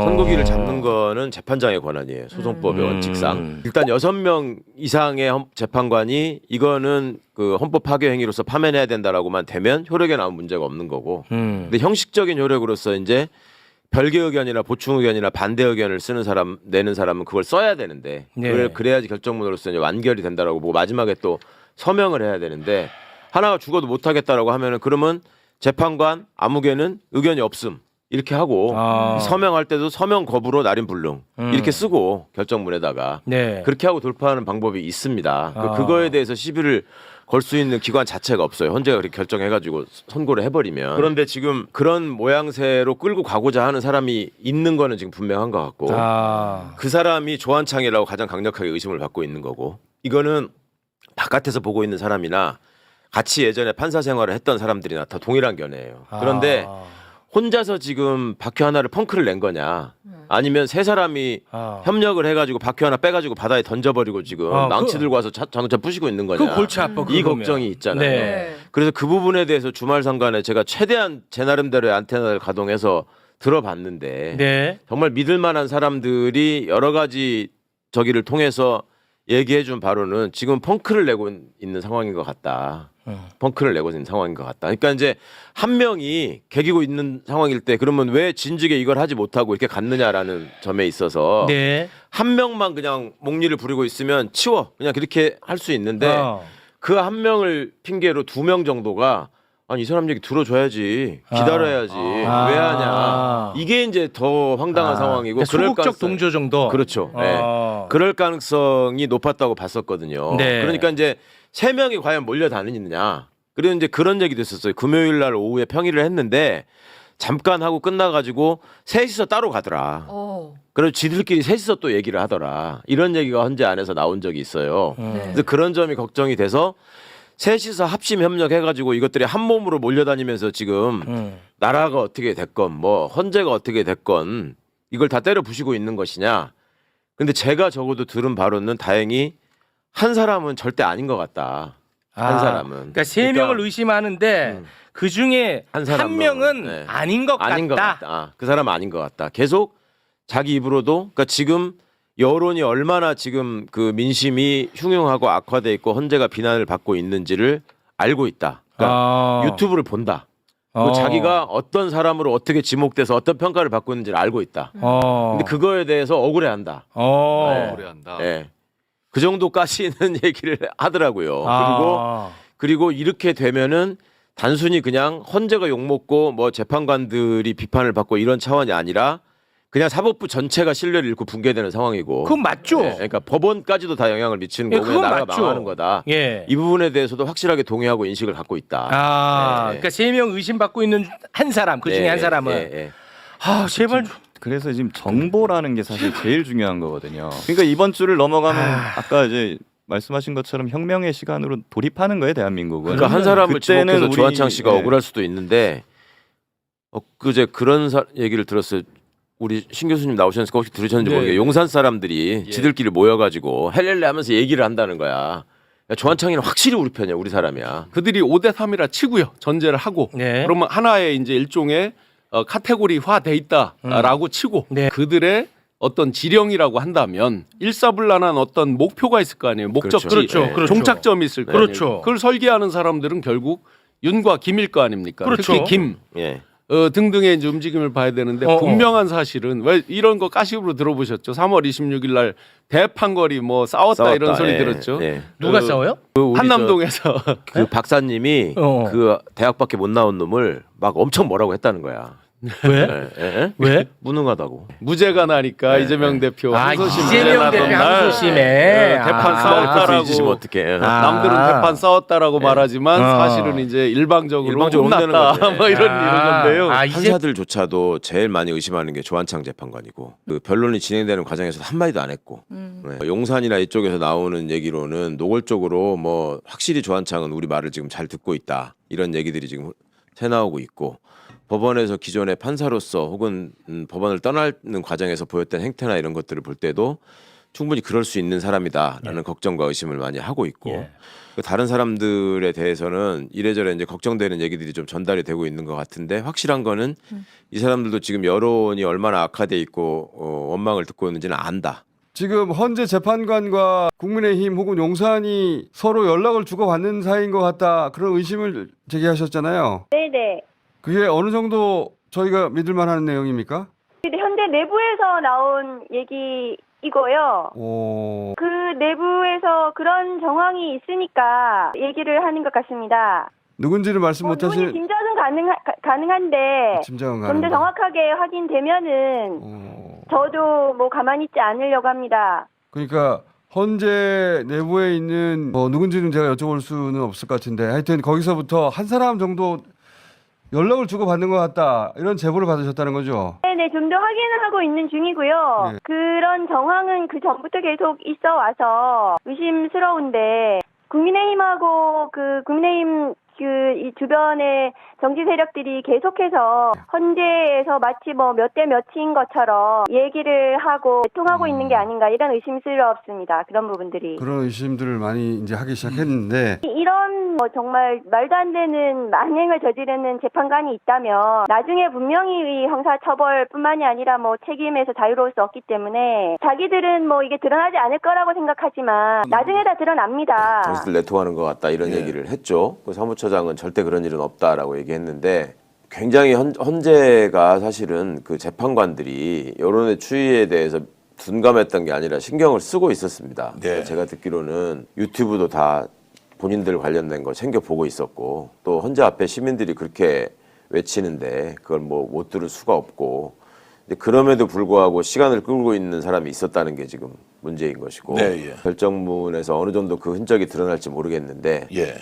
선고기를 잡는 거는 재판장의 권한이에요. 소송법의 음. 원칙상. 일단 여섯 명 이상의 헌- 재판관이 이거는 그 헌법 파괴 행위로서 파면해야 된다라고만 되면 효력에 나온 문제가 없는 거고. 음. 근데 형식적인 효력으로서 이제 별개 의견이나 보충 의견이나 반대 의견을 쓰는 사람 내는 사람은 그걸 써야 되는데 네. 그걸 그래야지 결정문으로서 이제 완결이 된다라고 보고 마지막에 또 서명을 해야 되는데 하나가 죽어도 못 하겠다라고 하면은 그러면 재판관 아무개는 의견이 없음 이렇게 하고 아. 서명할 때도 서명 거부로 날인 불능 음. 이렇게 쓰고 결정문에다가 네. 그렇게 하고 돌파하는 방법이 있습니다. 그- 아. 그거에 대해서 시비를 걸 수 있는 기관 자체가 없어요. 헌재가 그렇게 결정해가지고 선고를 해버리면. 그런데 지금 그런 모양새로 끌고 가고자 하는 사람이 있는 거는 지금 분명한 것 같고 아. 그 사람이 조한창이라고 가장 강력하게 의심을 받고 있는 거고 이거는 바깥에서 보고 있는 사람이나 같이 예전에 판사 생활을 했던 사람들이나 다 동일한 견해예요. 그런데 아. 혼자서 지금 박효 하나를 펑크를 낸 거냐 아니면 세 사람이 아. 협력을 해가지고 박효 하나 빼가지고 바다에 던져버리고 지금 아, 망치 그- 들고 와서 자, 자동차 부시고 있는 거냐 그 골치 아파. 이 그거면. 걱정이 있잖아요. 네. 그래서 그 부분에 대해서 주말 상간에 제가 최대한 제 나름대로의 안테나를 가동해서 들어봤는데 네. 정말 믿을 만한 사람들이 여러 가지 저기를 통해서 얘기해 준 바로는 지금 펑크를 내고 있는 상황인 것 같다. 음. 펑크를 내고 있는 상황인 것 같다. 그러니까 이제 한 명이 개기고 있는 상황일 때 그러면 왜 진즉에 이걸 하지 못하고 이렇게 갔느냐라는 점에 있어서 네. 한 명만 그냥 목리를 부리고 있으면 치워 그냥 그렇게 할 수 있는데 어. 그 한 명을 핑계로 두 명 정도가 아니 이 사람 얘기 들어줘야지 기다려야지 아. 왜 하냐 이게 이제 더 황당한 아. 상황이고 그러니까 그럴 소극적 가능성- 동조 정도. 그렇죠 예. 어. 그럴 가능성이 높았다고 봤었거든요 네. 그러니까 이제 세 명이 과연 몰려 다니느냐 그리고 이제 그런 얘기도 있었어요 금요일 날 오후에 평의를 했는데 잠깐 하고 끝나가지고 셋이서 따로 가더라 어. 그리고 지들끼리 셋이서 또 얘기를 하더라 이런 얘기가 헌재 안에서 나온 적이 있어요 음. 네. 그래서 그런 점이 걱정이 돼서 셋이서 합심 협력해가지고 이것들이 한 몸으로 몰려다니면서 지금 음. 나라가 어떻게 됐건 뭐 헌재가 어떻게 됐건 이걸 다 때려 부시고 있는 것이냐. 근데 제가 적어도 들은 바로는 다행히 한 사람은 절대 아닌 것 같다. 한 아, 사람은. 그러니까 세 명을 의심하는데 음. 그 중에 한 한, 명은 네. 아닌 것 아닌 것 같다. 같다. 아, 그 사람은 아닌 것 같다. 계속 자기 입으로도 그러니까 지금 여론이 얼마나 지금 그 민심이 흉흉하고 악화돼 있고 헌재가 비난을 받고 있는지를 알고 있다. 그러니까 아. 유튜브를 본다. 그리고 어. 자기가 어떤 사람으로 어떻게 지목돼서 어떤 평가를 받고 있는지를 알고 있다. 어. 근데 그거에 대해서 억울해한다. 어. 네. 오래한다. 예. 그 정도까지는 얘기를 하더라고요. 그리고 아. 그리고 이렇게 되면은 단순히 그냥 헌재가 욕먹고 뭐 재판관들이 비판을 받고 이런 차원이 아니라 그냥 사법부 전체가 신뢰를 잃고 붕괴되는 상황이고. 그건 맞죠. 예, 그러니까 법원까지도 다 영향을 미치는 예, 거고 그냥 그건 나라가 맞죠. 망하는 거다. 예. 이 부분에 대해서도 확실하게 동의하고 인식을 갖고 있다. 아, 네. 그러니까 세 명 의심받고 있는 한 사람, 그 중에 예, 한 사람은 예, 예. 아 제발 좀- 그래서 지금 정보라는 게 사실 제일 중요한 거거든요. 그러니까 이번 주를 넘어가면 아. 아까 이제 말씀하신 것처럼 혁명의 시간으로 돌입하는 거예요, 대한민국은. 그러니까 한 사람을 그때는 지목해서 우리- 조한창 씨가 예. 억울할 수도 있는데 엊그제 그런 사, 얘기를 들었어요. 우리 신 교수님 나오셨으니까 혹시 들으셨는지 네. 모르겠어요. 용산 사람들이 예. 지들끼리 모여가지고 헬렐레 하면서 얘기를 한다는 거야. 야, 조한창이는 확실히 우리 편이야, 우리 사람이야. 그들이 5대 3이라 치고요. 전제를 하고. 네. 그러면 하나의 이제 일종의 어, 카테고리화 돼 있다라고 치고 네. 그들의 어떤 지령이라고 한다면 일사불란한 어떤 목표가 있을 거 아니에요. 목적지, 그렇죠. 그렇죠, 그렇죠. 종착점이 있을 거 그렇죠. 아니에요. 그걸 설계하는 사람들은 결국 윤과 김일 거 아닙니까? 그렇죠. 특히 김 예. 어, 등등의 이제 움직임을 봐야 되는데 어, 어. 분명한 사실은 왜 이런 거 가십으로 들어보셨죠? 3월 26일 날 대판거리 뭐 싸웠다, 이런 소리 예, 들었죠. 예. 누가 그 싸워요? 그 우리 한남동에서 저, 그 박사님이 어. 그 대학 밖에 못 나온 놈을 막 엄청 뭐라고 했다는 거야. 왜? 예, 예? 왜? 무능하다고. 무죄가 나니까 네, 이재명 네. 대표 아 항소심 이재명 대표 나던 날 항소심에 네, 대판 아. 싸웠다라고. 어떡해. 아. 남들은 대판 싸웠다라고 말하지만 어. 사실은 이제 일방적으로 일방적으로 혼내는 혼났다 거지. 뭐 이런 아. 이런 건데요. 아, 이제 판사들조차도 제일 많이 의심하는 게 조한창 재판관이고 그 변론이 진행되는 과정에서 한 마디도 안 했고 음. 네. 용산이나 이쪽에서 나오는 얘기로는 노골적으로 뭐 확실히 조한창은 우리 말을 지금 잘 듣고 있다 이런 얘기들이 지금 새 나오고 있고 법원에서 기존의 판사로서 혹은 음, 법원을 떠나는 과정에서 보였던 행태나 이런 것들을 볼 때도 충분히 그럴 수 있는 사람이다라는 걱정과 의심을 많이 하고 있고 예. 그 다른 사람들에 대해서는 이래저래 이제 걱정되는 얘기들이 좀 전달이 되고 있는 것 같은데 확실한 거는 이 사람들도 지금 여론이 얼마나 악화돼 있고 어, 원망을 듣고 있는지는 안다. 지금 헌재 재판관과 국민의힘 혹은 용산이 서로 연락을 주고받는 사이인 것 같다 그런 의심을 제기하셨잖아요. 네네. 그게 어느 정도 저희가 믿을 만한 내용입니까? 근데 현재 내부에서 나온 얘기이고요. 오, 그 내부에서 그런 정황이 있으니까 얘기를 하는 것 같습니다. 누군지를 말씀 뭐 누군지 못하실 짐작은 가능하, 가- 가능한데 짐작은 좀 더 가는데. 정확하게 확인되면은 어, 저도 뭐 가만히 있지 않으려고 합니다. 그러니까 헌재 내부에 있는 뭐 누군지는 제가 여쭤볼 수는 없을 것 같은데 하여튼 거기서부터 한 사람 정도 연락을 주고 받는 것 같다 이런 제보를 받으셨다는 거죠. 네네, 좀 더 확인을 하고 있는 중이고요. 네. 그런 정황은 그 전부터 계속 있어 와서 의심스러운데 국민의힘하고 그 국민의힘 그 이 주변의 정치 세력들이 계속해서 헌재에서 마치 뭐 몇 대 몇인 것처럼 얘기를 하고 통하고 있는 게 아닌가 이런 의심스럽습니다. 그런 부분들이. 그런 의심들을 많이 이제 하기 시작했는데 이- 이런 뭐 정말 말도 안 되는 만행을 저지르는 재판관이 있다면 나중에 분명히 이 형사처벌뿐만이 아니라 뭐 책임에서 자유로울 수 없기 때문에 자기들은 뭐 이게 드러나지 않을 거라고 생각하지만 나중에 다 드러납니다. 정신들 내통하는 것 같다 이런 얘기를 했죠. 그 사무처 장은 절대 그런 일은 없다라고 얘기했는데 굉장히 헌, 헌재가 사실은 그 재판관들이 여론의 추이에 대해서 둔감했던 게 아니라 신경을 쓰고 있었습니다. 네. 제가 듣기로는 유튜브도 다 본인들 관련된 거 챙겨 보고 있었고 또 헌재 앞에 시민들이 그렇게 외치는데 그걸 뭐 못 들을 수가 없고 근데 그럼에도 불구하고 시간을 끌고 있는 사람이 있었다는 게 지금 문제인 것이고 네, 예. 결정문에서 어느 정도 그 흔적이 드러날지 모르겠는데 예.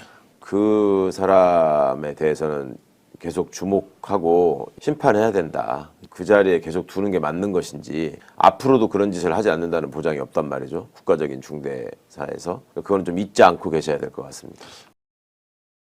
그 사람에 대해서는 계속 주목하고 심판해야 된다. 그 자리에 계속 두는 게 맞는 것인지 앞으로도 그런 짓을 하지 않는다는 보장이 없단 말이죠. 국가적인 중대사에서 그거는 좀 잊지 않고 계셔야 될 것 같습니다.